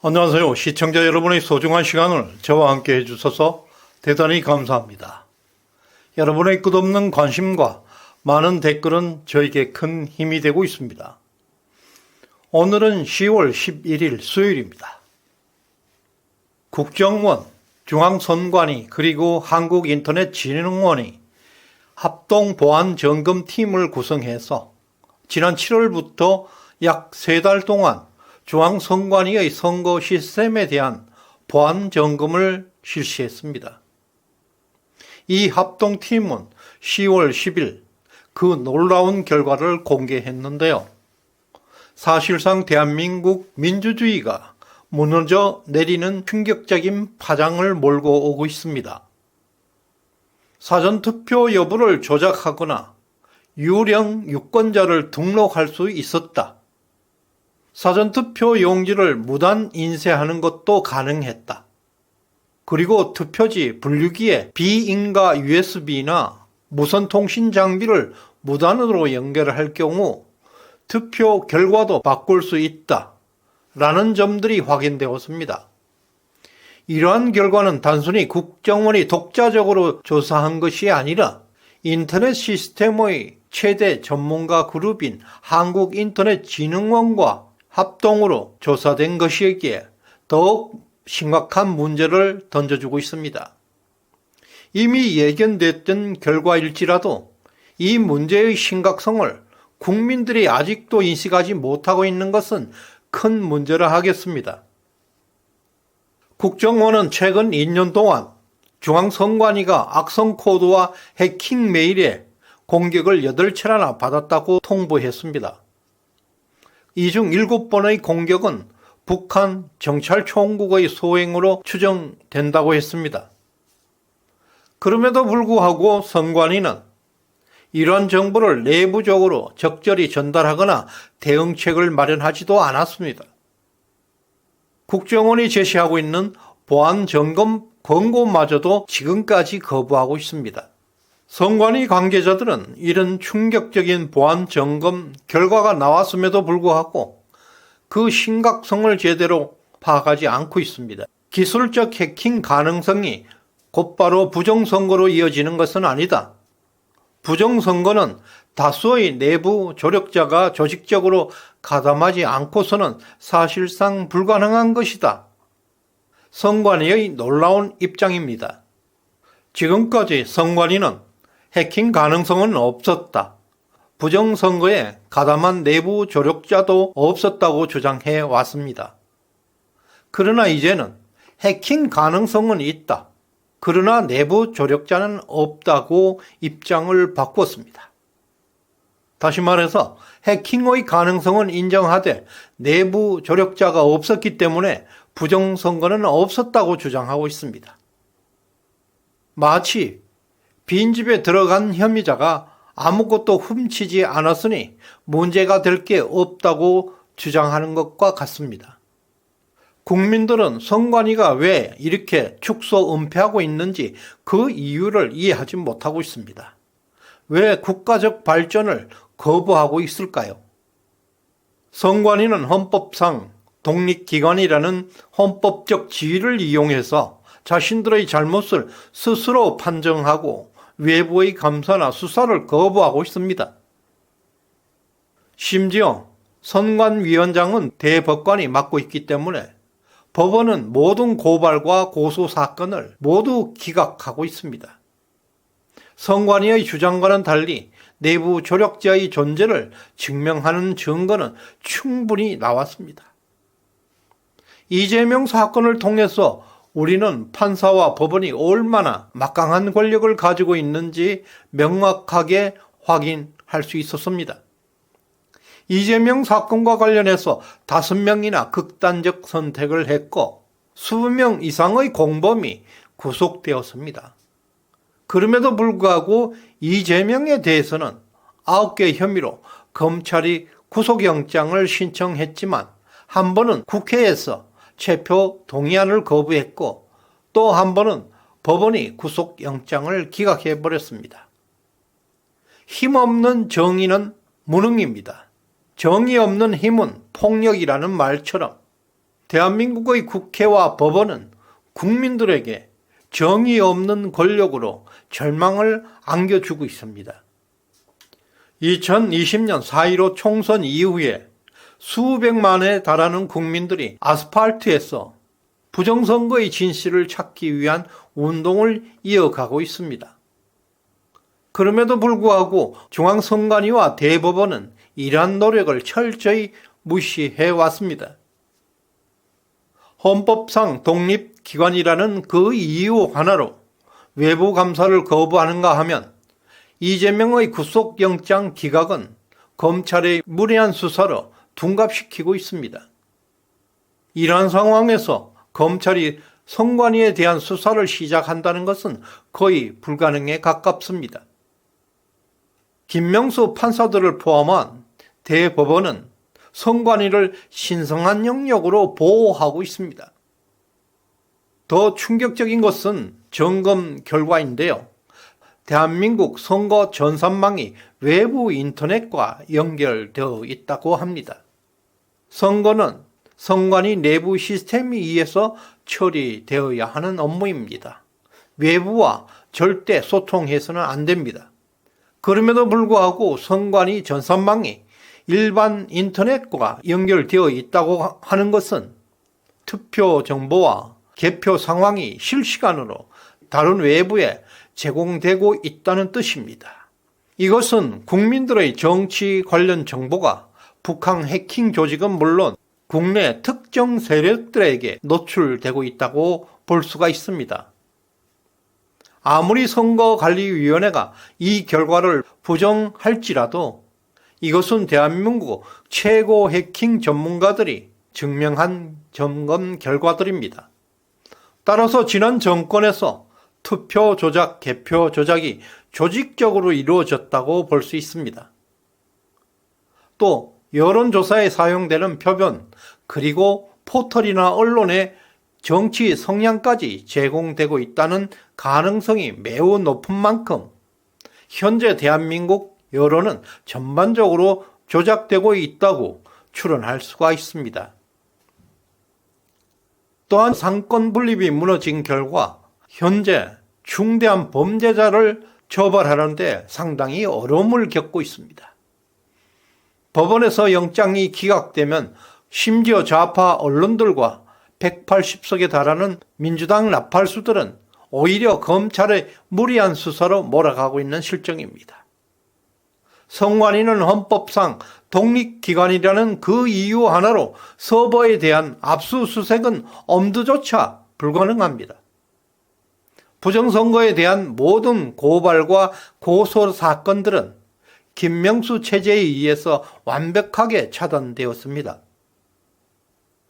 안녕하세요. 시청자 여러분의 소중한 시간을 저와 함께 해주셔서 대단히 감사합니다. 여러분의 끝없는 관심과 많은 댓글은 저에게 큰 힘이 되고 있습니다. 오늘은 10월 11일 수요일입니다. 국정원, 중앙선관위 그리고 한국인터넷진흥원이 합동보안점검팀을 구성해서 지난 7월부터 약세달 동안 중앙선관위의 선거 시스템에 대한 보안 점검을 실시했습니다. 이 합동팀은 10월 10일 그 놀라운 결과를 공개했는데요. 사실상 대한민국 민주주의가 무너져 내리는 충격적인 파장을 몰고 오고 있습니다. 사전투표 여부를 조작하거나 유령 유권자를 등록할 수 있었다. 사전투표 용지를 무단 인쇄하는 것도 가능했다. 그리고 투표지 분류기에 비인가 USB나 무선 통신 장비를 무단으로 연결할 경우 투표 결과도 바꿀 수 있다. 라는 점들이 확인되었습니다. 이러한 결과는 단순히 국정원이 독자적으로 조사한 것이 아니라 인터넷 시스템의 최대 전문가 그룹인 한국인터넷진흥원과 합동으로 조사된 것이기에 더욱 심각한 문제를 던져주고 있습니다. 이미 예견됐던 결과일지라도 이 문제의 심각성을 국민들이 아직도 인식하지 못하고 있는 것은 큰 문제라 하겠습니다. 국정원은 최근 2년 동안 중앙선관위가 악성 코드와 해킹 메일에 공격을 8차례나 받았다고 통보했습니다. 이 중 7번의 공격은 북한 정찰총국의 소행으로 추정된다고 했습니다. 그럼에도 불구하고 선관위는 이러한 정보를 내부적으로 적절히 전달하거나 대응책을 마련하지도 않았습니다. 국정원이 제시하고 있는 보안 점검 권고마저도 지금까지 거부하고 있습니다. 선관위 관계자들은 이런 충격적인 보안 점검 결과가 나왔음에도 불구하고 그 심각성을 제대로 파악하지 않고 있습니다. 기술적 해킹 가능성이 곧바로 부정선거로 이어지는 것은 아니다. 부정선거는 다수의 내부 조력자가 조직적으로 가담하지 않고서는 사실상 불가능한 것이다. 선관위의 놀라운 입장입니다. 지금까지 선관위는 해킹 가능성은 없었다. 부정선거에 가담한 내부 조력자도 없었다고 주장해 왔습니다. 그러나 이제는 해킹 가능성은 있다. 그러나 내부 조력자는 없다고 입장을 바꿨습니다. 다시 말해서 해킹의 가능성은 인정하되 내부 조력자가 없었기 때문에 부정선거는 없었다고 주장하고 있습니다. 마치 빈집에 들어간 혐의자가 아무것도 훔치지 않았으니 문제가 될 게 없다고 주장하는 것과 같습니다. 국민들은 선관위가 왜 이렇게 축소 은폐하고 있는지 그 이유를 이해하지 못하고 있습니다. 왜 국가적 발전을 거부하고 있을까요? 선관위는 헌법상 독립기관이라는 헌법적 지위를 이용해서 자신들의 잘못을 스스로 판정하고 외부의 감사나 수사를 거부하고 있습니다. 심지어 선관위원장은 대법관이 맡고 있기 때문에 법원은 모든 고발과 고소 사건을 모두 기각하고 있습니다. 선관위의 주장과는 달리 내부 조력자의 존재를 증명하는 증거는 충분히 나왔습니다. 이재명 사건을 통해서 우리는 판사와 법원이 얼마나 막강한 권력을 가지고 있는지 명확하게 확인할 수 있었습니다. 이재명 사건과 관련해서 다섯 명이나 극단적 선택을 했고 수명 이상의 공범이 구속되었습니다. 그럼에도 불구하고 이재명에 대해서는 아홉 개 혐의로 검찰이 구속영장을 신청했지만 한 번은 국회에서 체포 동의안을 거부했고 또 한 번은 법원이 구속영장을 기각해 버렸습니다. 힘없는 정의는 무능입니다. 정의 없는 힘은 폭력이라는 말처럼 대한민국의 국회와 법원은 국민들에게 정의 없는 권력으로 절망을 안겨주고 있습니다. 2020년 4.15 총선 이후에 수백만에 달하는 국민들이 아스팔트에서 부정선거의 진실을 찾기 위한 운동을 이어가고 있습니다. 그럼에도 불구하고 중앙선관위와 대법원은 이러한 노력을 철저히 무시해 왔습니다. 헌법상 독립기관이라는 그 이유 하나로 외부 감사를 거부하는가 하면 이재명의 구속영장 기각은 검찰의 무리한 수사로 둔갑시키고 있습니다. 이러한 상황에서 검찰이 성관위에 대한 수사를 시작한다는 것은 거의 불가능에 가깝습니다. 김명수 판사들을 포함한 대법원은 성관위를 신성한 영역으로 보호하고 있습니다. 더 충격적인 것은 점검 결과인데요. 대한민국 선거 전산망이 외부 인터넷과 연결되어 있다고 합니다. 선거는 선관위 내부 시스템에 의해서 처리되어야 하는 업무입니다. 외부와 절대 소통해서는 안 됩니다. 그럼에도 불구하고 선관위 전산망이 일반 인터넷과 연결되어 있다고 하는 것은 투표 정보와 개표 상황이 실시간으로 다른 외부에 제공되고 있다는 뜻입니다. 이것은 국민들의 정치 관련 정보가 북한 해킹 조직은 물론 국내 특정 세력들에게 노출되고 있다고 볼 수가 있습니다. 아무리 선거관리위원회가 이 결과를 부정할지라도 이것은 대한민국 최고 해킹 전문가들이 증명한 점검 결과들입니다. 따라서 지난 정권에서 투표 조작, 개표 조작이 조직적으로 이루어졌다고 볼 수 있습니다. 또 여론조사에 사용되는 표본 그리고 포털이나 언론의 정치 성향까지 제공되고 있다는 가능성이 매우 높은 만큼 현재 대한민국 여론은 전반적으로 조작되고 있다고 추론할 수가 있습니다. 또한 상권 분립이 무너진 결과 현재 중대한 범죄자를 처벌하는데 상당히 어려움을 겪고 있습니다. 법원에서 영장이 기각되면 심지어 좌파 언론들과 180석에 달하는 민주당 나팔수들은 오히려 검찰의 무리한 수사로 몰아가고 있는 실정입니다. 성관위는 헌법상 독립기관이라는 그 이유 하나로 서버에 대한 압수수색은 엄두조차 불가능합니다. 부정선거에 대한 모든 고발과 고소 사건들은 김명수 체제에 의해서 완벽하게 차단되었습니다.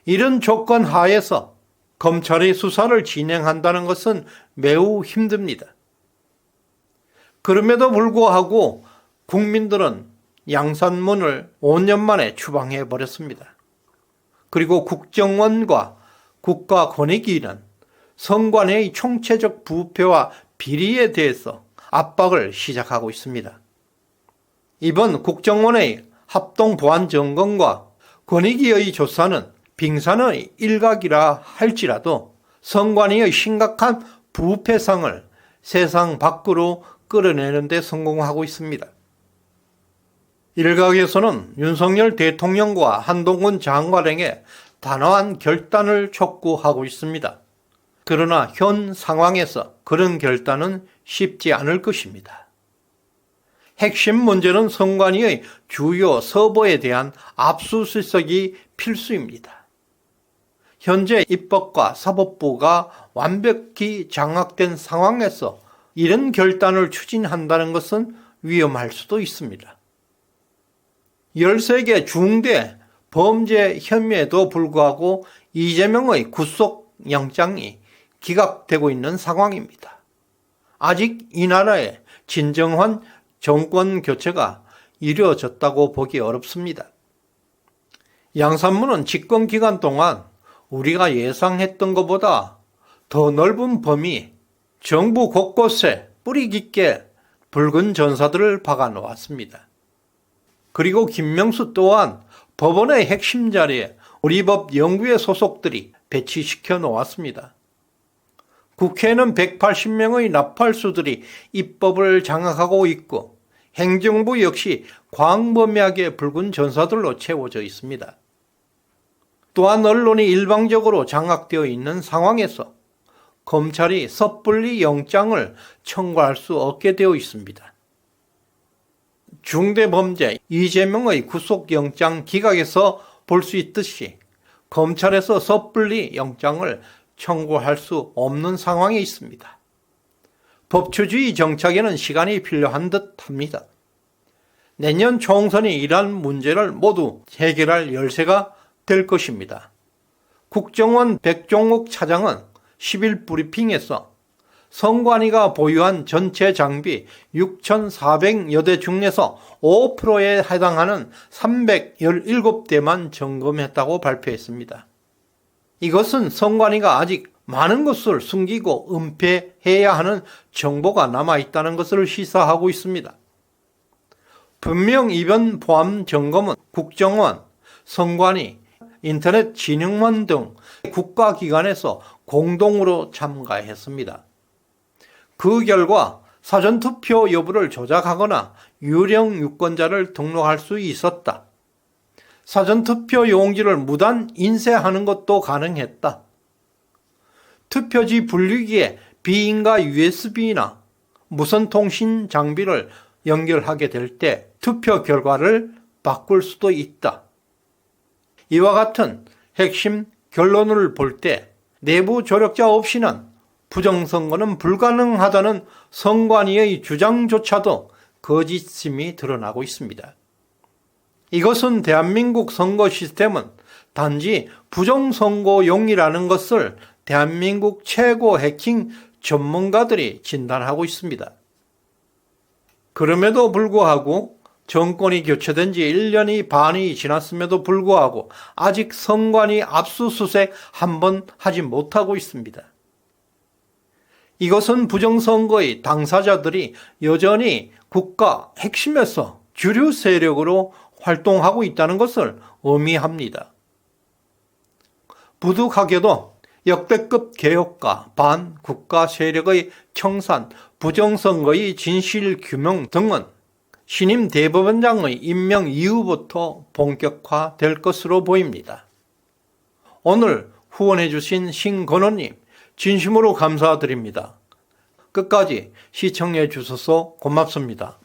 이런 조건 하에서 검찰이 수사를 진행한다는 것은 매우 힘듭니다. 그럼에도 불구하고 국민들은 양산문을 5년 만에 추방해 버렸습니다. 그리고 국정원과 국가권익위는 성관의 총체적 부패와 비리에 대해서 압박을 시작하고 있습니다. 이번 국정원의 합동 보안 점검과 권익위의 조사는 빙산의 일각이라 할지라도 성관위의 심각한 부패상을 세상 밖으로 끌어내는 데 성공하고 있습니다. 일각에서는 윤석열 대통령과 한동훈 장관에게 단호한 결단을 촉구하고 있습니다. 그러나 현 상황에서 그런 결단은 쉽지 않을 것입니다. 핵심 문제는 선관위의 주요 서버에 대한 압수수색이 필수입니다. 현재 입법과 사법부가 완벽히 장악된 상황에서 이런 결단을 추진한다는 것은 위험할 수도 있습니다. 13개 중대 범죄 혐의에도 불구하고 이재명의 구속 영장이 기각되고 있는 상황입니다. 아직 이 나라에 진정한 정권 교체가 이루어졌다고 보기 어렵습니다. 양산문은 집권 기간 동안 우리가 예상했던 것보다 더 넓은 범위, 정부 곳곳에 뿌리 깊게 붉은 전사들을 박아 놓았습니다. 그리고 김명수 또한 법원의 핵심 자리에 우리 법 연구의 소속들이 배치시켜 놓았습니다. 국회에는 180명의 나팔수들이 입법을 장악하고 있고 행정부 역시 광범위하게 붉은 전사들로 채워져 있습니다. 또한 언론이 일방적으로 장악되어 있는 상황에서 검찰이 섣불리 영장을 청구할 수 없게 되어 있습니다. 중대범죄 이재명의 구속영장 기각에서 볼 수 있듯이 검찰에서 섣불리 영장을 청구할 수 없는 상황에 있습니다. 법치주의 정착에는 시간이 필요한 듯 합니다. 내년 총선이 이러한 문제를 모두 해결할 열쇠가 될 것입니다. 국정원 백종욱 차장은 10일 브리핑에서 선관위가 보유한 전체 장비 6,400여 대 중에서 5%에 해당하는 317대만 점검했다고 발표했습니다. 이것은 선관위가 아직 많은 것을 숨기고 은폐해야 하는 정보가 남아있다는 것을 시사하고 있습니다. 분명 이번 포함 점검은 국정원, 선관위, 인터넷 진흥원 등 국가기관에서 공동으로 참가했습니다. 그 결과 사전투표 여부를 조작하거나 유령 유권자를 등록할 수 있었다. 사전투표 용지를 무단 인쇄하는 것도 가능했다. 투표지 분류기에 비인가 USB나 무선 통신 장비를 연결하게 될 때 투표 결과를 바꿀 수도 있다. 이와 같은 핵심 결론을 볼 때 내부 조력자 없이는 부정선거는 불가능하다는 선관위의 주장조차도 거짓심이 드러나고 있습니다. 이것은 대한민국 선거 시스템은 단지 부정선거용이라는 것을 대한민국 최고 해킹 전문가들이 진단하고 있습니다. 그럼에도 불구하고 정권이 교체된 지 1년이 반이 지났음에도 불구하고 아직 선관위 압수수색 한 번 하지 못하고 있습니다. 이것은 부정선거의 당사자들이 여전히 국가 핵심에서 주류 세력으로 활동하고 있다는 것을 의미합니다. 부득하게도 역대급 개혁과 반국가 세력의 청산, 부정선거의 진실 규명 등은 신임 대법원장의 임명 이후부터 본격화될 것으로 보입니다. 오늘 후원해주신 신건호님, 진심으로 감사드립니다. 끝까지 시청해 주셔서 고맙습니다.